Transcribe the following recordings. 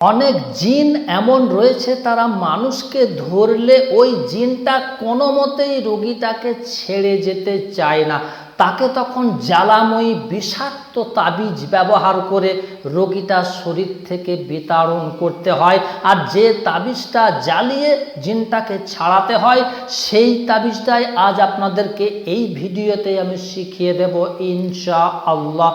অনেক জিন এমন রয়েছে, তারা মানুষকে ধরলে ওই জিনটা কোনো মতেই রোগীটাকে ছেড়ে যেতে চায় না। তাকে তখন জ্বালাময়ী বিষাক্ত তাবিজ ব্যবহার করে রোগীটার শরীর থেকে বিতাড়ন করতে হয়। আর যে তাবিজটা জ্বালিয়ে জিনটাকে ছাড়াতে হয়, সেই তাবিজটাই আজ আপনাদেরকে এই ভিডিওতে আমি শিখিয়ে দেব ইনশা আল্লাহ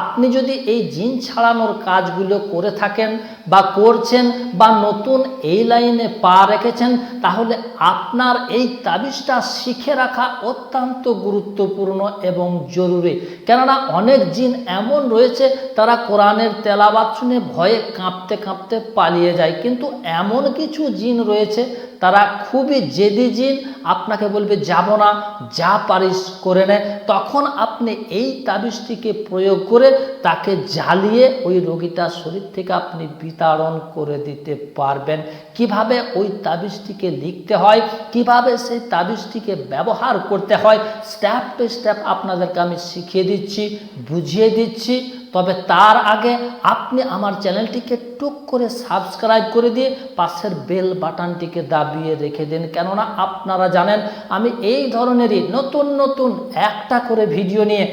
আপনি যদি এই জিন ছাড়ানোর কাজগুলো করে থাকেন বা করছেন বা নতুন এই লাইনে পা রেখেছেন, তাহলে আপনার এই তাবিজটা শিখে রাখা অত্যন্ত গুরুত্বপূর্ণ এবং জরুরি। কেননা অনেক জিন এমন রয়েছে, তারা কোরআনের তেলাবাদ শুনে ভয়ে কাঁপতে কাঁপতে পালিয়ে যায়। কিন্তু এমন কিছু জিন রয়েছে তারা খুবই জেদি জিন, আপনাকে বলবে, যাব না, যা পারিস করে নেয় তখন আপনি এই তাবিজটিকে প্রয়োগ করে তাকে জ্বালিয়ে ওই রোগীটার শরীর থেকে আপনি বিতাড়ন করে দিতে পারবেন। কীভাবে ওই তাবিজটিকে লিখতে হয়, কীভাবে সেই তাবিজটিকে ব্যবহার করতে হয়, স্টেপ টু স্টেপ আপনাদেরকে আমি শিখিয়ে দিচ্ছি, বুঝিয়ে দিচ্ছি। তবে তার আগে আপনি আমার চ্যানেলটিকে টুক করে সাবস্ক্রাইব করে দিয়ে পাশের বেল বাটনটিকে দাবিয়ে রেখে দিন। কেননা আপনারা জানেন, আমি এই ধরনেরই নতুন নতুন একটা করে ভিডিও নিয়ে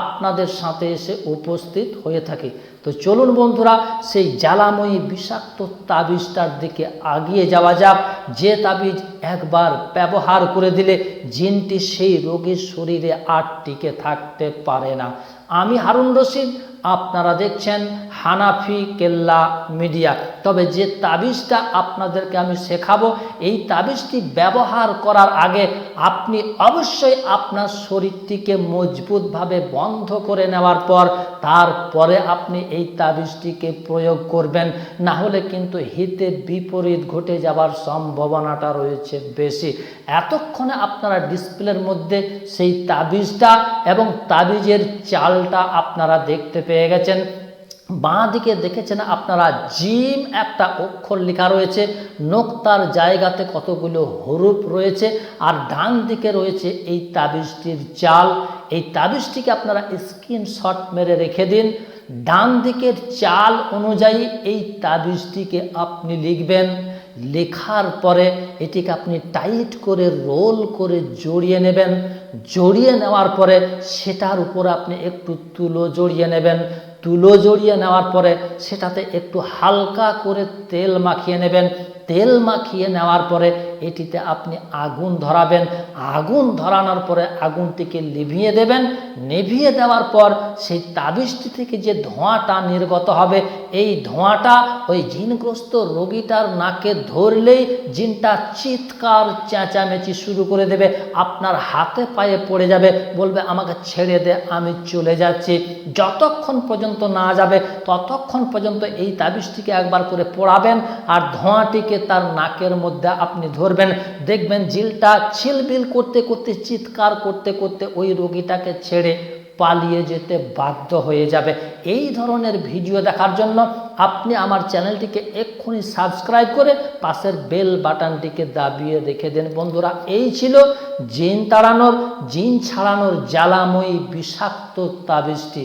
আপনাদের সাথে এসে উপস্থিত হয়ে থাকি। তো চলুন বন্ধুরা, সেই জ্বালাময়ী বিষাক্ত তাবিজটার দিকে আগিয়ে যাওয়া যাক। যে তাবিজ একবার ব্যবহার করে দিলে জিনটি সেই রোগীর শরীরে আর টিকে থাকতে পারে না। আমি হারুন রশিদ, আপনারা দেখছেন হানাফি কেল্লা মিডিয়া। তবে যে তাবিজটা আপনাদেরকে আমি শেখাবো, এই তাবিজটি ব্যবহার করার আগে আপনি অবশ্যই আপনার শরীরটিকে মজবুতভাবে বন্ধ করে নেওয়ার পর তারপরে আপনি এই তাবিজটিকে প্রয়োগ করবেন। না হলে কিন্তু হিতে বিপরীত ঘটে যাওয়ার সম্ভাবনাটা রয়েছে বেশি। এতক্ষণে আপনারা ডিসপ্লের মধ্যে সেই তাবিজটা এবং তাবিজের চালটা আপনারা দেখতে পেয়ে গেছেন। বাঁ দিকে দেখেছেন আপনারা জিম, একটা অক্ষর লেখা রয়েছে, নোক্তার জায়গাতে কতগুলো হরুপ রয়েছে, আর ডান দিকে রয়েছে এই তাবিজটির চাল। এই তাবিজটিকে আপনারা স্ক্রিনশট মেরে রেখে দিন। ডান দিকের চাল অনুযায়ী এই তাবিজটিকে আপনি লিখবেন। লেখার পরে এটিকে আপনি টাইট করে রোল করে জড়িয়ে নেবেন। জড়িয়ে নেওয়ার পরে সেটার উপর আপনি একটু তুলো জড়িয়ে নেবেন। তুলো জড়িয়ে নেওয়ার পরে সেটাতে একটু হালকা করে তেল মাখিয়ে নেবেন। তেল মাখিয়ে নেওয়ার পরে এটিতে আপনি আগুন ধরাবেন। আগুন ধরানোর পরে আগুনটিকে নিভিয়ে দেবেন। নিভিয়ে দেওয়ার পর সেই তাবিজটি থেকে যে ধোঁয়াটা নির্গত হবে, এই ধোঁয়াটা ওই জিনগ্রস্ত রোগীটার নাকে ধরলেই জিনটা চিৎকার চেঁচামেচি শুরু করে দেবে। আপনার হাতে পায়ে পড়ে যাবে। বলবে, আমাকে ছেড়ে দে, আমি চলে যাচ্ছি। যতক্ষণ পর্যন্ত না যাবে, ততক্ষণ পর্যন্ত এই তাবিজটিকে একবার করে পড়াবেন আর ধোঁয়াটিকে তার নাকের মধ্যে আপনি ধরবেন। দেখবেন জিলটা ছিলবিল করতে করতে, চিৎকার করতে করতে ওই রোগীটাকে ছেড়ে পালিয়ে যেতে বাধ্য হয়ে যাবে। এই ধরনের ভিডিও দেখার জন্য আপনি আমার চ্যানেলটিকে এক্ষুনি সাবস্ক্রাইব করে পাশের বেল বাটনটিকে দাবিয়ে রেখে দেন। বন্ধুরা, এই ছিল জিন তাড়ানোর, জিন ছাড়ানোর জ্বালাময়ী বিষাক্ত তাবিজটি।